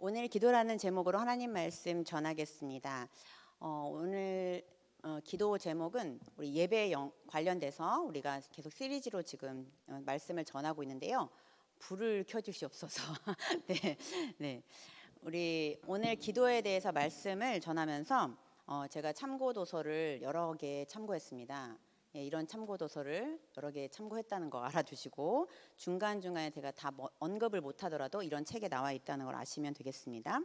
오늘 기도라는 제목으로 하나님 말씀 전하겠습니다. 어, 오늘 어, 기도 제목은 우리 예배 영, 관련돼서 우리가 계속 시리즈로 지금 어, 말씀을 전하고 있는데요. 불을 켜주시옵소서. 네, 네. 우리 오늘 기도에 대해서 말씀을 전하면서 어, 제가 참고 도서를 여러 개 참고했습니다. 예, 이런 참고 도서를 여러 개 참고했다는 거 알아두시고 중간 중간에 제가 다 뭐- 언급을 못하더라도 이런 책에 나와 있다는 걸 아시면 되겠습니다.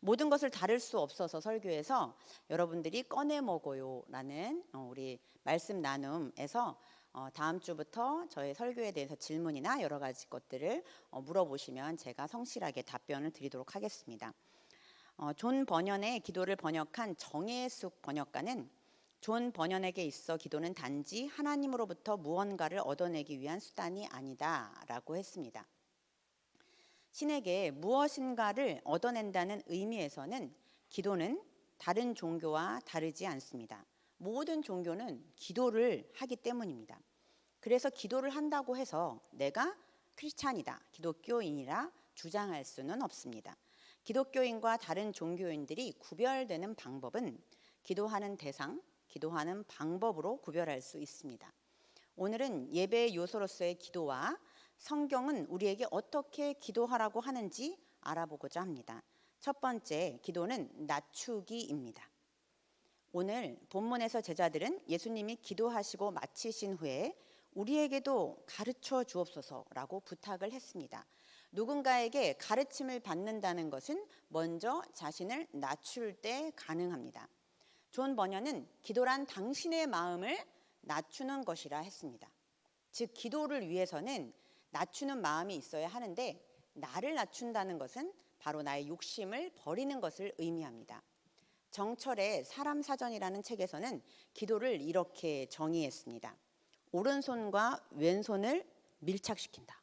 모든 것을 다룰 수 없어서 설교에서 여러분들이 꺼내 먹어요라는 어, 우리 말씀 나눔에서 어, 다음 주부터 저의 설교에 대해서 질문이나 여러 가지 것들을 어, 물어보시면 제가 성실하게 답변을 드리도록 하겠습니다. 어, 존 버년의 기도를 번역한 정혜숙 번역가는 존 버년에게 있어 기도는 단지 하나님으로부터 무언가를 얻어내기 위한 수단이 아니다라고 했습니다. 신에게 무엇인가를 얻어낸다는 의미에서는 기도는 다른 종교와 다르지 않습니다. 모든 종교는 기도를 하기 때문입니다. 그래서 기도를 한다고 해서 내가 크리스찬이다, 기독교인이라 주장할 수는 없습니다. 기독교인과 다른 종교인들이 구별되는 방법은 기도하는 대상, 기도하는 방법으로 구별할 수 있습니다. 오늘은 예배의 요소로서의 기도와 성경은 우리에게 어떻게 기도하라고 하는지 알아보고자 합니다. 첫 번째 기도는 낮추기입니다. 오늘 본문에서 제자들은 예수님이 기도하시고 마치신 후에 우리에게도 가르쳐 주옵소서라고 부탁을 했습니다. 누군가에게 가르침을 받는다는 것은 먼저 자신을 낮출 때 가능합니다. 존 버녀는 기도란 당신의 마음을 낮추는 것이라 했습니다. 즉 기도를 위해서는 낮추는 마음이 있어야 하는데 나를 낮춘다는 것은 바로 나의 욕심을 버리는 것을 의미합니다. 정철의 사람 사전이라는 책에서는 기도를 이렇게 정의했습니다. 오른손과 왼손을 밀착시킨다.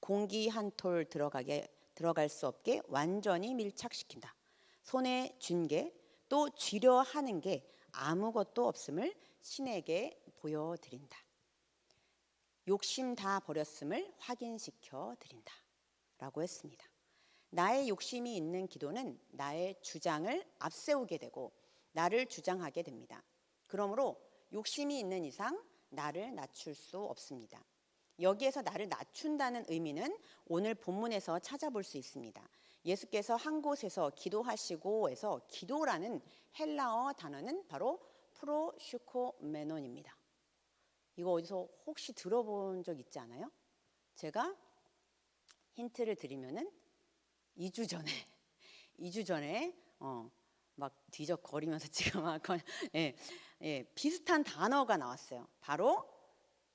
공기 한 톨 들어가게 들어갈 수 없게 완전히 밀착시킨다. 손에 쥔 게 또 쥐려 하는 게 아무것도 없음을 신에게 보여드린다. 욕심 다 버렸음을 확인시켜 드린다. 라고 했습니다. 나의 욕심이 있는 기도는 나의 주장을 앞세우게 되고 나를 주장하게 됩니다. 그러므로 욕심이 있는 이상 나를 낮출 수 없습니다. 여기에서 나를 낮춘다는 의미는 오늘 본문에서 찾아볼 수 있습니다. 예수께서 한 곳에서 기도하시고에서 기도라는 헬라어 단어는 바로 프로슈코메논입니다. 이거 어디서 혹시 들어본 적 있지 않아요? 제가 힌트를 드리면은 2주 전에 2주 전에 어, 막 뒤적거리면서 지금 막 예, 예, 비슷한 단어가 나왔어요. 바로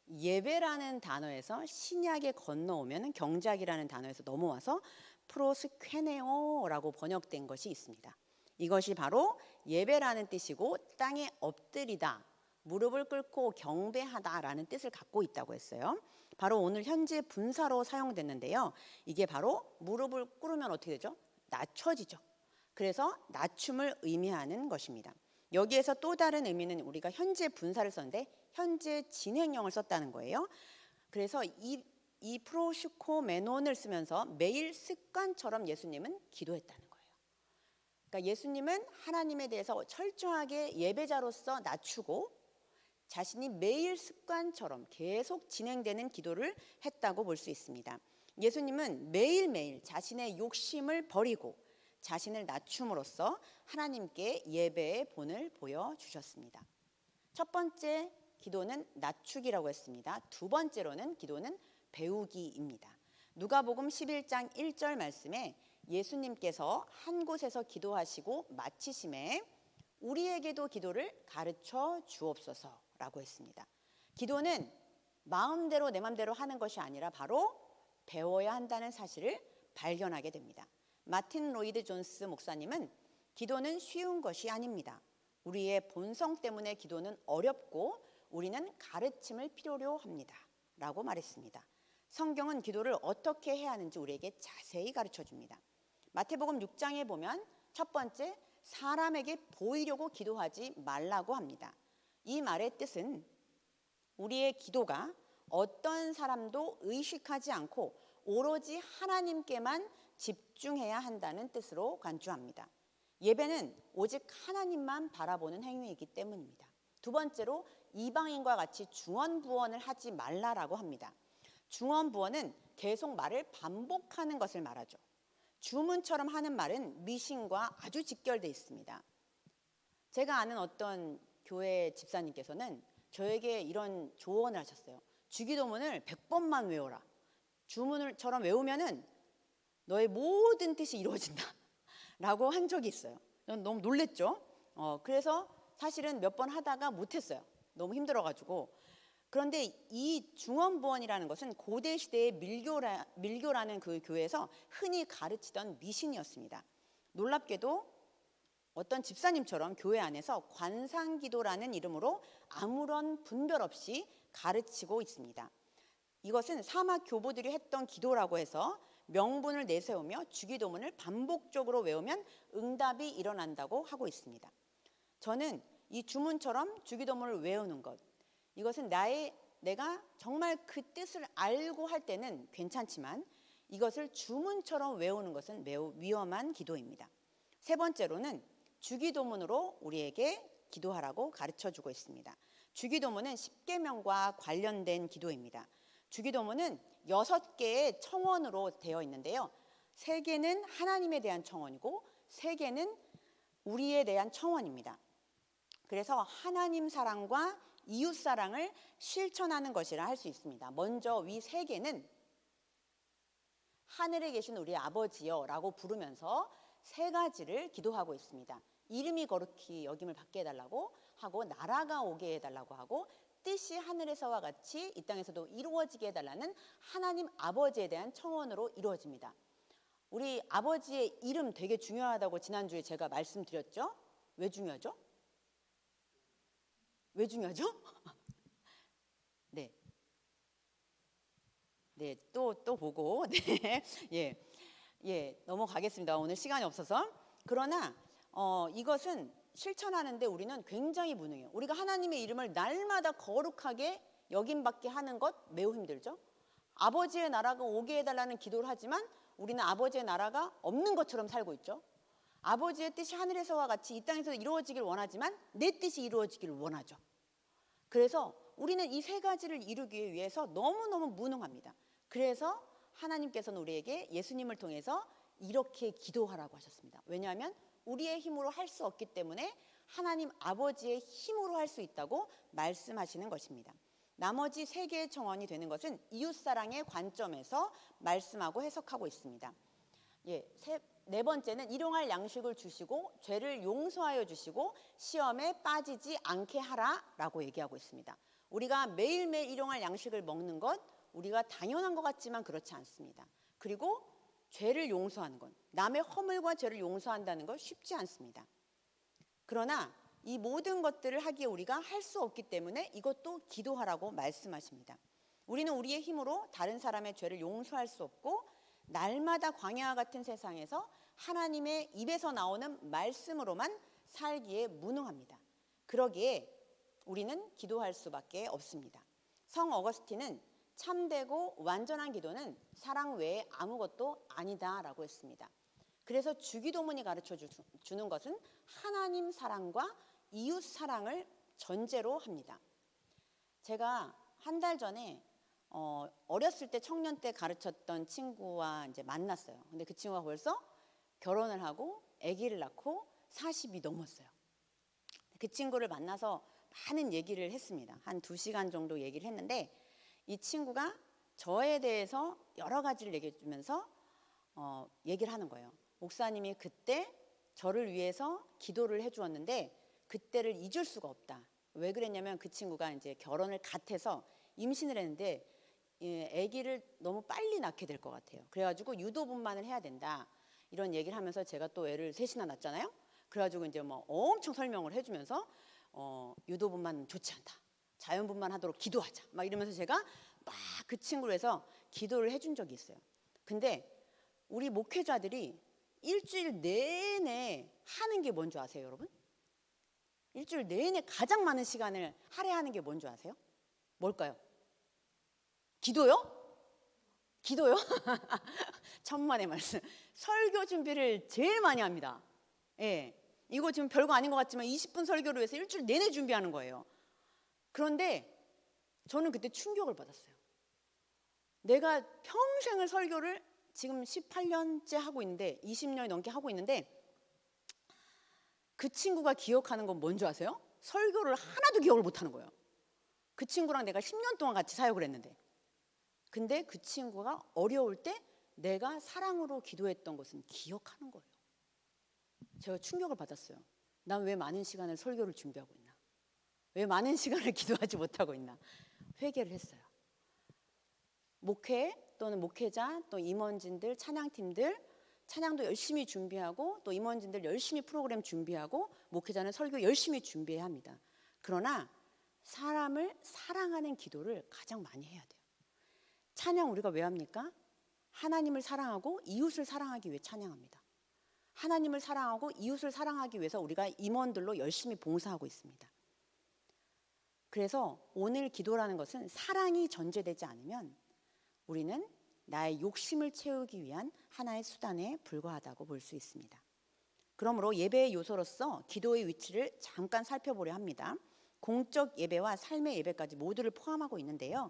예배라는 단어에서 신약에 건너오면 경작이라는 단어에서 넘어와서 프로스퀘네오라고 번역된 것이 있습니다. 이것이 바로 예배라는 뜻이고 땅에 엎드리다, 무릎을 꿇고 경배하다라는 뜻을 갖고 있다고 했어요. 바로 오늘 현재 분사로 사용됐는데요. 이게 바로 무릎을 꿇으면 어떻게 되죠? 낮춰지죠. 그래서 낮춤을 의미하는 것입니다. 여기에서 또 다른 의미는 우리가 현재 분사를 썼는데 현재 진행형을 썼다는 거예요. 그래서 이, 이 프로슈코 메논을 쓰면서 매일 습관처럼 예수님은 기도했다는 거예요. 그러니까 예수님은 하나님에 대해서 철저하게 예배자로서 낮추고 자신이 매일 습관처럼 계속 진행되는 기도를 했다고 볼 수 있습니다. 예수님은 매일매일 자신의 욕심을 버리고 자신을 낮춤으로써 하나님께 예배의 본을 보여주셨습니다. 첫 번째 기도는 낮추기라고 했습니다. 두 번째로는 기도는 배우기입니다. 누가복음 11장 1절 말씀에 예수님께서 한 곳에서 기도하시고 마치심에 우리에게도 기도를 가르쳐 주옵소서라고 했습니다. 기도는 마음대로 내 마음대로 하는 것이 아니라 바로 배워야 한다는 사실을 발견하게 됩니다. 마틴 로이드 존스 목사님은 기도는 쉬운 것이 아닙니다. 우리의 본성 때문에 기도는 어렵고 우리는 가르침을 필요로 합니다. 라고 말했습니다. 성경은 기도를 어떻게 해야 하는지 우리에게 자세히 가르쳐 줍니다. 마태복음 6장에 보면 첫 번째 사람에게 보이려고 기도하지 말라고 합니다. 이 말의 뜻은 우리의 기도가 어떤 사람도 의식하지 않고 오로지 하나님께만 집중해야 한다는 뜻으로 간주합니다. 예배는 오직 하나님만 바라보는 행위이기 때문입니다. 두 번째로 이방인과 같이 중언부언을 하지 말라라고 합니다. 중언부언은 계속 말을 반복하는 것을 말하죠. 주문처럼 하는 말은 미신과 아주 직결돼 있습니다. 제가 아는 어떤 교회 집사님께서는 저에게 이런 조언을 하셨어요. 주기도문을 100번만 외워라. 주문을처럼 외우면은 너의 모든 뜻이 이루어진다. 라고 한 적이 있어요. 전 너무 놀랬죠. 어, 그래서 사실은 몇 번 하다가 못했어요. 너무 힘들어가지고. 그런데 이 중언부언이라는 것은 고대 시대의 밀교라, 밀교라는 그 교회에서 흔히 가르치던 미신이었습니다. 놀랍게도 어떤 집사님처럼 교회 안에서 관상기도라는 이름으로 아무런 분별 없이 가르치고 있습니다. 이것은 사막 교보들이 했던 기도라고 해서 명분을 내세우며 주기도문을 반복적으로 외우면 응답이 일어난다고 하고 있습니다. 저는 이 주문처럼 주기도문을 외우는 것 이것은 나의 내가 정말 그 뜻을 알고 할 때는 괜찮지만 이것을 주문처럼 외우는 것은 매우 위험한 기도입니다. 세 번째로는 주기도문으로 우리에게 기도하라고 가르쳐 주고 있습니다. 주기도문은 십계명과 관련된 기도입니다. 주기도문은 여섯 개의 청원으로 되어 있는데요. 세 개는 하나님에 대한 청원이고 세 개는 우리에 대한 청원입니다. 그래서 하나님 사랑과 이웃 사랑을 실천하는 것이라 할 수 있습니다. 먼저 위 세 개는 하늘에 계신 우리 아버지여라고 부르면서 세 가지를 기도하고 있습니다. 이름이 거룩히 여김을 받게 해달라고 하고 나라가 오게 해달라고 하고 뜻이 하늘에서와 같이 이 땅에서도 이루어지게 해달라는 하나님 아버지에 대한 청원으로 이루어집니다. 우리 아버지의 이름 되게 중요하다고 지난주에 제가 말씀드렸죠? 왜 중요하죠? 왜 중요하죠? 네. 네, 또, 또 보고, 네. 예. 예, 넘어가겠습니다. 오늘 시간이 없어서. 그러나, 어, 이것은 실천하는데 우리는 굉장히 무능해요. 우리가 하나님의 이름을 날마다 거룩하게 여김받게 하는 것 매우 힘들죠. 아버지의 나라가 오게 해달라는 기도를 하지만 우리는 아버지의 나라가 없는 것처럼 살고 있죠. 아버지의 뜻이 하늘에서와 같이 이 땅에서 이루어지길 원하지만 내 뜻이 이루어지길 원하죠. 그래서 우리는 이 세 가지를 이루기 위해서 너무너무 무능합니다. 그래서 하나님께서는 우리에게 예수님을 통해서 이렇게 기도하라고 하셨습니다. 왜냐하면 우리의 힘으로 할 수 없기 때문에 하나님 아버지의 힘으로 할 수 있다고 말씀하시는 것입니다. 나머지 세 개의 청원이 되는 것은 이웃 사랑의 관점에서 말씀하고 해석하고 있습니다. 예, 세, 네 번째는 일용할 양식을 주시고 죄를 용서하여 주시고 시험에 빠지지 않게 하라라고 얘기하고 있습니다. 우리가 매일매일 일용할 양식을 먹는 것 우리가 당연한 것 같지만 그렇지 않습니다. 그리고 죄를 용서하는 것, 남의 허물과 죄를 용서한다는 것 쉽지 않습니다. 그러나 이 모든 것들을 하기에 우리가 할 수 없기 때문에 이것도 기도하라고 말씀하십니다. 우리는 우리의 힘으로 다른 사람의 죄를 용서할 수 없고 날마다 광야와 같은 세상에서 하나님의 입에서 나오는 말씀으로만 살기에 무능합니다. 그러기에 우리는 기도할 수밖에 없습니다. 성 어거스틴은 참되고 완전한 기도는 사랑 외에 아무것도 아니다라고 했습니다. 그래서 주기도문이 가르쳐 주는 것은 하나님 사랑과 이웃 사랑을 전제로 합니다. 제가 한 달 전에 어, 어렸을 때 청년 때 가르쳤던 친구와 이제 만났어요. 근데 그 친구가 벌써 결혼을 하고 아기를 낳고 40이 넘었어요. 그 친구를 만나서 많은 얘기를 했습니다. 한두 시간 정도 얘기를 했는데 이 친구가 저에 대해서 여러 가지를 얘기해 주면서 어, 얘기를 하는 거예요. 목사님이 그때 저를 위해서 기도를 해 주었는데 그때를 잊을 수가 없다. 왜 그랬냐면 그 친구가 이제 결혼을 갓 해서 임신을 했는데 예, 아기를 너무 빨리 낳게 될 것 같아요. 그래가지고 유도분만을 해야 된다. 이런 얘기를 하면서 제가 또 애를 셋이나 낳았잖아요. 그래가지고 이제 뭐 엄청 설명을 해주면서 어, 유도분만 좋지 않다. 자연분만 하도록 기도하자. 막 이러면서 제가 막 그 친구를 해서 기도를 해준 적이 있어요. 근데 우리 목회자들이 일주일 내내 하는 게 뭔지 아세요, 여러분? 일주일 내내 가장 많은 시간을 할애하는 게 뭔지 아세요? 뭘까요? 기도요? 기도요? 천만의 말씀. 설교 준비를 제일 많이 합니다. 예. 이거 지금 별거 아닌 것 같지만 20분 설교를 위해서 일주일 내내 준비하는 거예요. 그런데 저는 그때 충격을 받았어요. 내가 평생을 설교를 지금 18년째 하고 있는데 20년이 넘게 하고 있는데 그 친구가 기억하는 건 뭔지 아세요? 설교를 하나도 기억을 못 하는 거예요. 그 친구랑 내가 10년 동안 같이 사역을 했는데 근데 그 친구가 어려울 때 내가 사랑으로 기도했던 것은 기억하는 거예요. 제가 충격을 받았어요. 난 왜 많은 시간을 설교를 준비하고 있나? 왜 많은 시간을 기도하지 못하고 있나? 회개를 했어요. 목회 또는 목회자 또 임원진들 찬양팀들 찬양도 열심히 준비하고 또 임원진들 열심히 프로그램 준비하고 목회자는 설교 열심히 준비해야 합니다. 그러나 사람을 사랑하는 기도를 가장 많이 해야 돼요. 찬양 우리가 왜 합니까? 하나님을 사랑하고 이웃을 사랑하기 위해 찬양합니다. 하나님을 사랑하고 이웃을 사랑하기 위해서 우리가 임원들로 열심히 봉사하고 있습니다. 그래서 오늘 기도라는 것은 사랑이 전제되지 않으면 우리는 나의 욕심을 채우기 위한 하나의 수단에 불과하다고 볼 수 있습니다. 그러므로 예배의 요소로서 기도의 위치를 잠깐 살펴보려 합니다. 공적 예배와 삶의 예배까지 모두를 포함하고 있는데요.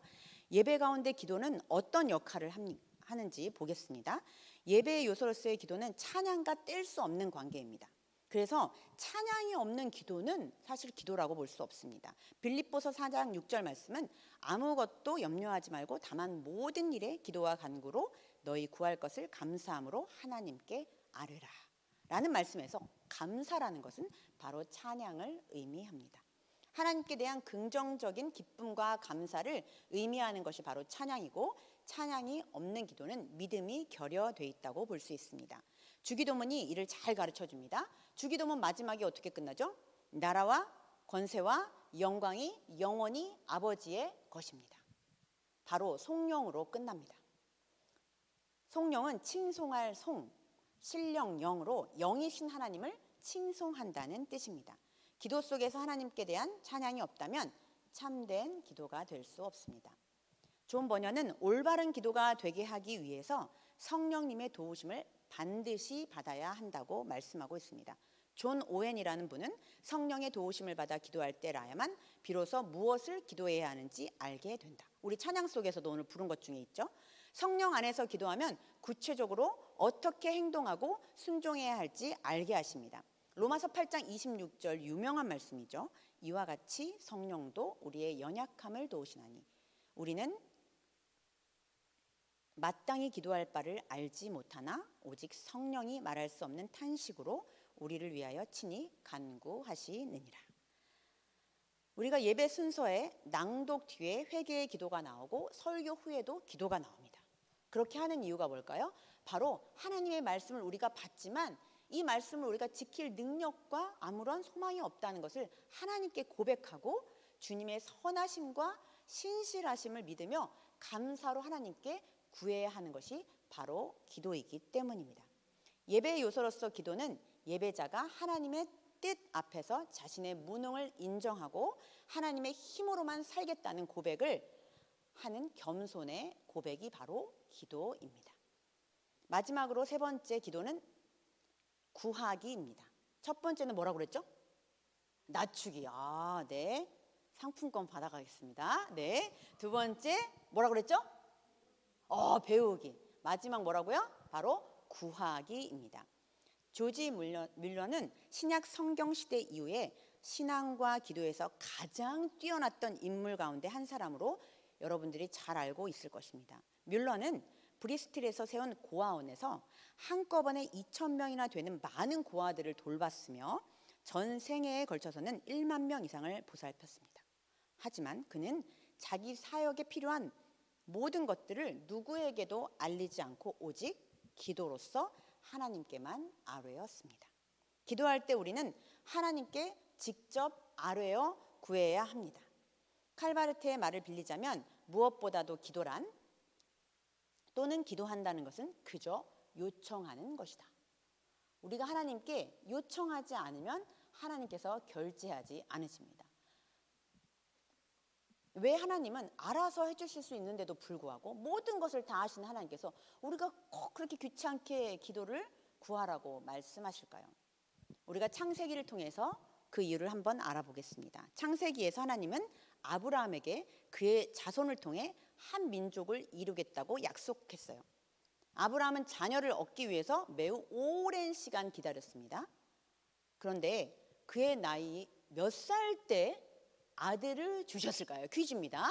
예배 가운데 기도는 어떤 역할을 하는지 보겠습니다. 예배의 요소로서의 기도는 찬양과 뗄 수 없는 관계입니다. 그래서 찬양이 없는 기도는 사실 기도라고 볼 수 없습니다. 빌립보서 4장 6절 말씀은 아무것도 염려하지 말고 다만 모든 일에 기도와 간구로 너희 구할 것을 감사함으로 하나님께 아뢰라. 라는 말씀에서 감사라는 것은 바로 찬양을 의미합니다. 하나님께 대한 긍정적인 기쁨과 감사를 의미하는 것이 바로 찬양이고 찬양이 없는 기도는 믿음이 결여돼 있다고 볼 수 있습니다. 주기도문이 이를 잘 가르쳐 줍니다. 주기도문 마지막에 어떻게 끝나죠? 나라와 권세와 영광이 영원히 아버지의 것입니다. 바로 송영으로 끝납니다. 송영은 칭송할 송, 신령 영으로 영이신 하나님을 칭송한다는 뜻입니다. 기도 속에서 하나님께 대한 찬양이 없다면 참된 기도가 될 수 없습니다. 존 버녀는 올바른 기도가 되게 하기 위해서 성령님의 도우심을 반드시 받아야 한다고 말씀하고 있습니다. 존 오웬이라는 분은 성령의 도우심을 받아 기도할 때라야만 비로소 무엇을 기도해야 하는지 알게 된다. 우리 찬양 속에서도 오늘 부른 것 중에 있죠. 성령 안에서 기도하면 구체적으로 어떻게 행동하고 순종해야 할지 알게 하십니다. 로마서 8장 26절 유명한 말씀이죠. 이와 같이 성령도 우리의 연약함을 도우시나니 우리는 마땅히 기도할 바를 알지 못하나 오직 성령이 말할 수 없는 탄식으로 우리를 위하여 친히 간구하시느니라. 우리가 예배 순서에 낭독 뒤에 회개의 기도가 나오고 설교 후에도 기도가 나옵니다. 그렇게 하는 이유가 뭘까요? 바로 하나님의 말씀을 우리가 받지만 이 말씀을 우리가 지킬 능력과 아무런 소망이 없다는 것을 하나님께 고백하고 주님의 선하심과 신실하심을 믿으며 감사로 하나님께 구해야 하는 것이 바로 기도이기 때문입니다. 예배의 요소로서 기도는 예배자가 하나님의 뜻 앞에서 자신의 무능을 인정하고 하나님의 힘으로만 살겠다는 고백을 하는 겸손의 고백이 바로 기도입니다. 마지막으로 세 번째 기도는 구하기입니다. 첫 번째는 뭐라고 그랬죠? 낮추기. 아, 네. 상품권 받아가겠습니다. 네. 두 번째 뭐라고 그랬죠? 어, 배우기. 마지막 뭐라고요? 바로 구하기입니다. 조지 뮬러는 신약 성경 시대 이후에 신앙과 기도에서 가장 뛰어났던 인물 가운데 한 사람으로 여러분들이 잘 알고 있을 것입니다. 뮬러는 브리스틀에서 세운 고아원에서 한꺼번에 2천 명이나 되는 많은 고아들을 돌봤으며 전 생애에 걸쳐서는 1만 명 이상을 보살폈습니다. 하지만 그는 자기 사역에 필요한 모든 것들을 누구에게도 알리지 않고 오직 기도로서 하나님께만 아뢰었습니다. 기도할 때 우리는 하나님께 직접 아뢰어 구해야 합니다. 칼바르트의 말을 빌리자면 무엇보다도 기도란 또는 기도한다는 것은 그저 요청하는 것이다. 우리가 하나님께 요청하지 않으면 하나님께서 결제하지 않으십니다. 왜 하나님은 알아서 해주실 수 있는데도 불구하고 모든 것을 다 하시는 하나님께서 우리가 꼭 그렇게 귀찮게 기도를 구하라고 말씀하실까요? 우리가 창세기를 통해서 그 이유를 한번 알아보겠습니다. 창세기에서 하나님은 아브라함에게 그의 자손을 통해 한 민족을 이루겠다고 약속했어요. 아브라함은 자녀를 얻기 위해서 매우 오랜 시간 기다렸습니다. 그런데 그의 나이 몇 살 때 아들을 주셨을까요? 퀴즈입니다.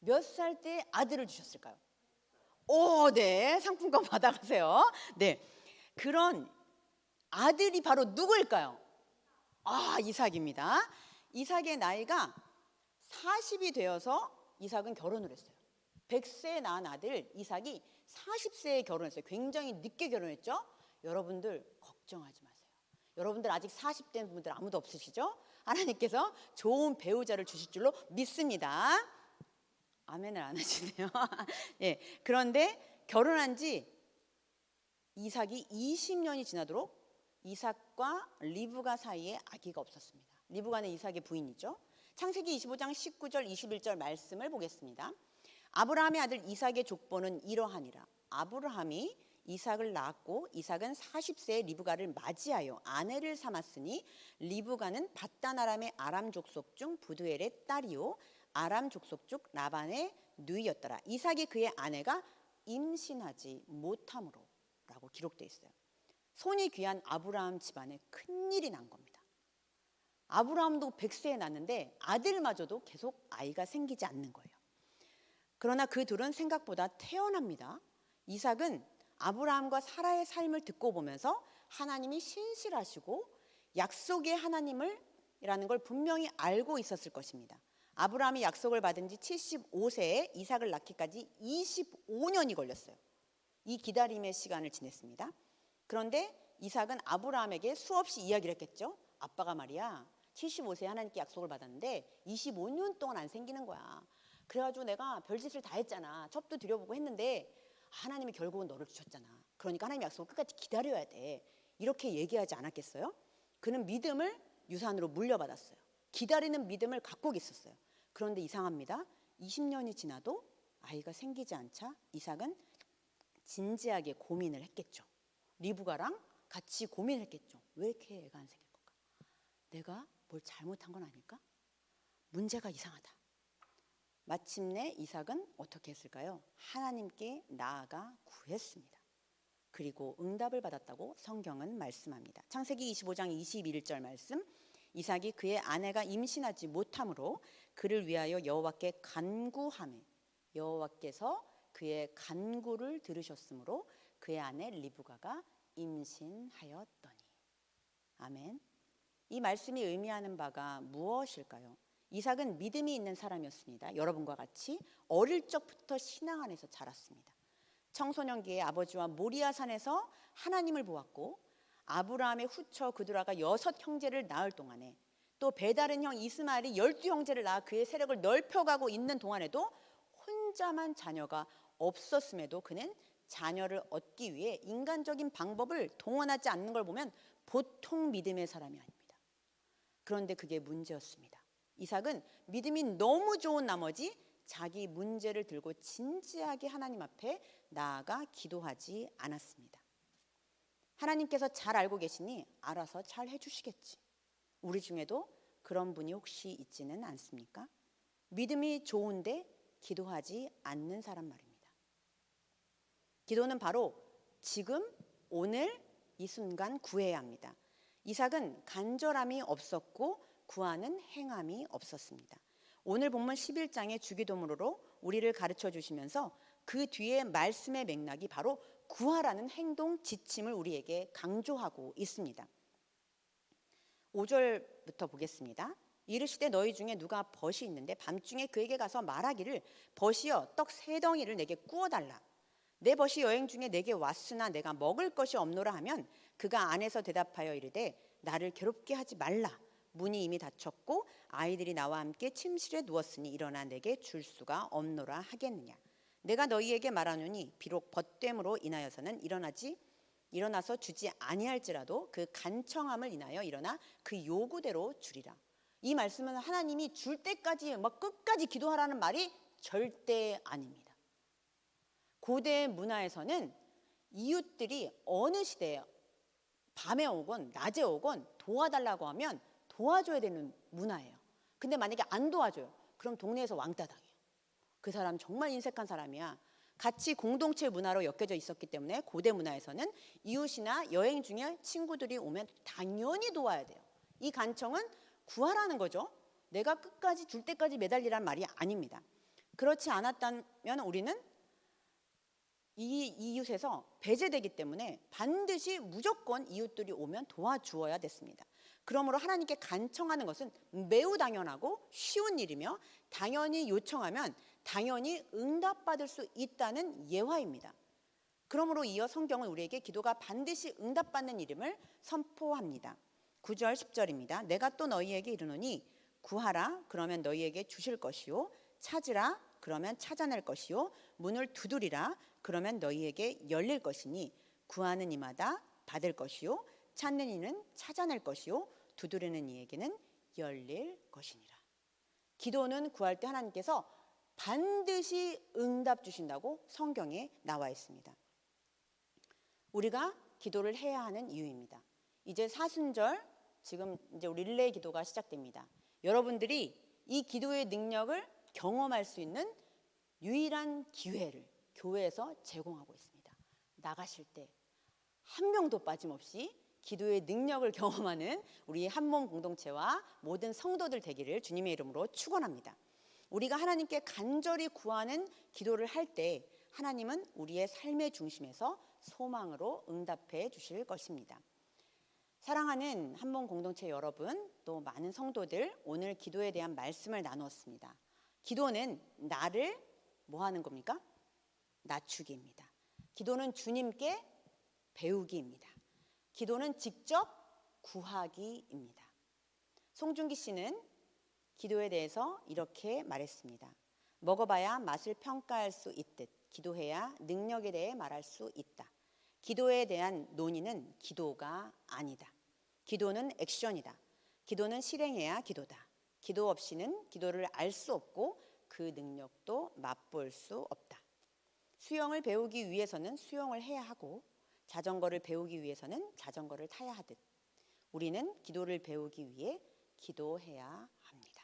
몇 살 때 아들을 주셨을까요? 오, 네. 상품권 받아가세요. 네. 그런 아들이 바로 누구일까요? 아, 이삭입니다. 이삭의 나이가 40이 되어서 이삭은 결혼을 했어요. 100세에 낳은 아들 이삭이 40세에 결혼했어요. 굉장히 늦게 결혼했죠? 여러분들 걱정하지 마세요. 여러분들 아직 40대 분들 아무도 없으시죠? 하나님께서 좋은 배우자를 주실 줄로 믿습니다. 아멘을 안 하시네요. 예. 그런데 결혼한 지 이삭이 20년이 지나도록 이삭과 리브가 사이에 아기가 없었습니다. 리브가는 이삭의 부인이죠. 창세기 25장 19절 21절 말씀을 보겠습니다. 아브라함의 아들 이삭의 족보는 이러하니라. 아브라함이 이삭을 낳았고 이삭은 40세에 리브가를 맞이하여 아내를 삼았으니 리브가는 바단 아람의 아람 족속 중 부두엘의 딸이요 아람 족속 중 라반의 누이였더라. 이삭이 그의 아내가 임신하지 못함으로라고 기록되어 있어요. 손이 귀한 아브라함 집안에 큰 일이 난 겁니다. 아브라함도 100세에 낳는데 아들마저도 계속 아이가 생기지 않는 거예요. 그러나 그 둘은 생각보다 태어납니다. 이삭은 아브라함과 사라의 삶을 듣고 보면서 하나님이 신실하시고 약속의 하나님을 이라는 걸 분명히 알고 있었을 것입니다. 아브라함이 약속을 받은 지 75세에 이삭을 낳기까지 25년이 걸렸어요. 이 기다림의 시간을 지냈습니다. 그런데 이삭은 아브라함에게 수없이 이야기를 했겠죠. 아빠가 말이야 75세에 하나님께 약속을 받았는데 25년 동안 안 생기는 거야. 그래가지고 내가 별짓을 다 했잖아. 첩도 드려보고 했는데 하나님이 결국은 너를 주셨잖아. 그러니까 하나님 약속을 끝까지 기다려야 돼. 이렇게 얘기하지 않았겠어요? 그는 믿음을 유산으로 물려받았어요. 기다리는 믿음을 갖고 있었어요. 그런데 이상합니다. 20년이 지나도 아이가 생기지 않자 이삭은 진지하게 고민을 했겠죠. 리브가랑 같이 고민을 했겠죠. 왜 이렇게 애가 안 생길 걸까? 내가 뭘 잘못한 건 아닐까? 문제가 이상하다. 마침내 이삭은 어떻게 했을까요? 하나님께 나아가 구했습니다. 그리고 응답을 받았다고 성경은 말씀합니다. 창세기 25장 21절 말씀. 이삭이 그의 아내가 임신하지 못함으로 그를 위하여 여호와께 간구하매 여호와께서 그의 간구를 들으셨으므로 그의 아내 리브가가 임신하였더니 아멘. 이 말씀이 의미하는 바가 무엇일까요? 이삭은 믿음이 있는 사람이었습니다. 여러분과 같이 어릴 적부터 신앙 안에서 자랐습니다. 청소년기에 아버지와 모리아 산에서 하나님을 보았고 아브라함의 후처 그두라가 여섯 형제를 낳을 동안에 또 배다른 형 이스마엘이 열두 형제를 낳아 그의 세력을 넓혀가고 있는 동안에도 혼자만 자녀가 없었음에도 그는 자녀를 얻기 위해 인간적인 방법을 동원하지 않는 걸 보면 보통 믿음의 사람이 아닙니다. 그런데 그게 문제였습니다. 이삭은 믿음이 너무 좋은 나머지 자기 문제를 들고 진지하게 하나님 앞에 나아가 기도하지 않았습니다. 하나님께서 잘 알고 계시니 알아서 잘 해주시겠지. 우리 중에도 그런 분이 혹시 있지는 않습니까? 믿음이 좋은데 기도하지 않는 사람 말입니다. 기도는 바로 지금, 오늘, 이 순간 구해야 합니다. 이삭은 간절함이 없었고 구하는 행함이 없었습니다. 오늘 본문 11장의 주기도문으로 우리를 가르쳐 주시면서 그 뒤에 말씀의 맥락이 바로 구하라는 행동 지침을 우리에게 강조하고 있습니다. 5절부터 보겠습니다. 이르시되 너희 중에 누가 벗이 있는데 밤중에 그에게 가서 말하기를 벗이여 떡 세 덩이를 내게 구워 달라. 내 벗이 여행 중에 내게 왔으나 내가 먹을 것이 없노라 하면 그가 안에서 대답하여 이르되 나를 괴롭게 하지 말라. 문이 이미 닫혔고 아이들이 나와 함께 침실에 누웠으니 일어나 내게 줄 수가 없노라 하겠느냐. 내가 너희에게 말하노니 비록 벗됨으로 인하여서는 일어나지 일어나서 주지 아니할지라도 그 간청함을 인하여 일어나 그 요구대로 주리라. 이 말씀은 하나님이 줄 때까지 막 끝까지 기도하라는 말이 절대 아닙니다. 고대 문화에서는 이웃들이 어느 시대에 밤에 오건 낮에 오건 도와달라고 하면 도와줘야 되는 문화예요. 근데 만약에 안 도와줘요. 그럼 동네에서 왕따 당해요. 그 사람 정말 인색한 사람이야. 같이 공동체 문화로 엮여져 있었기 때문에 고대 문화에서는 이웃이나 여행 중에 친구들이 오면 당연히 도와야 돼요. 이 간청은 구하라는 거죠. 내가 끝까지 줄 때까지 매달리란 말이 아닙니다. 그렇지 않았다면 우리는 이 이웃에서 배제되기 때문에 반드시 무조건 이웃들이 오면 도와주어야 됐습니다. 그러므로 하나님께 간청하는 것은 매우 당연하고 쉬운 일이며 당연히 요청하면 당연히 응답받을 수 있다는 예화입니다. 그러므로 이어 성경은 우리에게 기도가 반드시 응답받는 이름을 선포합니다. 9절 10절입니다. 내가 또 너희에게 이르노니 구하라 그러면 너희에게 주실 것이요 찾으라 그러면 찾아낼 것이요 문을 두드리라 그러면 너희에게 열릴 것이니 구하는 이마다 받을 것이요 찾는 이는 찾아낼 것이요 두드리는 이에게는 열릴 것이니라. 기도는 구할 때 하나님께서 반드시 응답 주신다고 성경에 나와 있습니다. 우리가 기도를 해야 하는 이유입니다. 이제 사순절 지금 이제 릴레이 기도가 시작됩니다. 여러분들이 이 기도의 능력을 경험할 수 있는 유일한 기회를 교회에서 제공하고 있습니다. 나가실 때 한 명도 빠짐없이 기도의 능력을 경험하는 우리 한 몸 공동체와 모든 성도들 되기를 주님의 이름으로 축원합니다. 우리가 하나님께 간절히 구하는 기도를 할 때 하나님은 우리의 삶의 중심에서 소망으로 응답해 주실 것입니다. 사랑하는 한몸 공동체 여러분, 또 많은 성도들 오늘 기도에 대한 말씀을 나누었습니다. 기도는 나를 뭐 하는 겁니까? 낮추기입니다. 기도는 주님께 배우기입니다. 기도는 직접 구하기입니다. 송중기 씨는 기도에 대해서 이렇게 말했습니다. 먹어봐야 맛을 평가할 수 있듯 기도해야 능력에 대해 말할 수 있다. 기도에 대한 논의는 기도가 아니다. 기도는 액션이다. 기도는 실행해야 기도다. 기도 없이는 기도를 알 수 없고 그 능력도 맛볼 수 없다. 수영을 배우기 위해서는 수영을 해야 하고 자전거를 배우기 위해서는 자전거를 타야 하듯 우리는 기도를 배우기 위해 기도해야 합니다.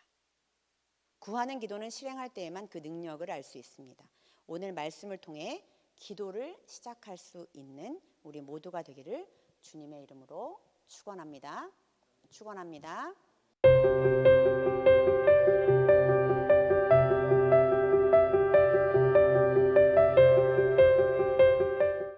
구하는 기도는 실행할 때에만 그 능력을 알 수 있습니다. 오늘 말씀을 통해 기도를 시작할 수 있는 우리 모두가 되기를 주님의 이름으로 축원합니다. 축원합니다.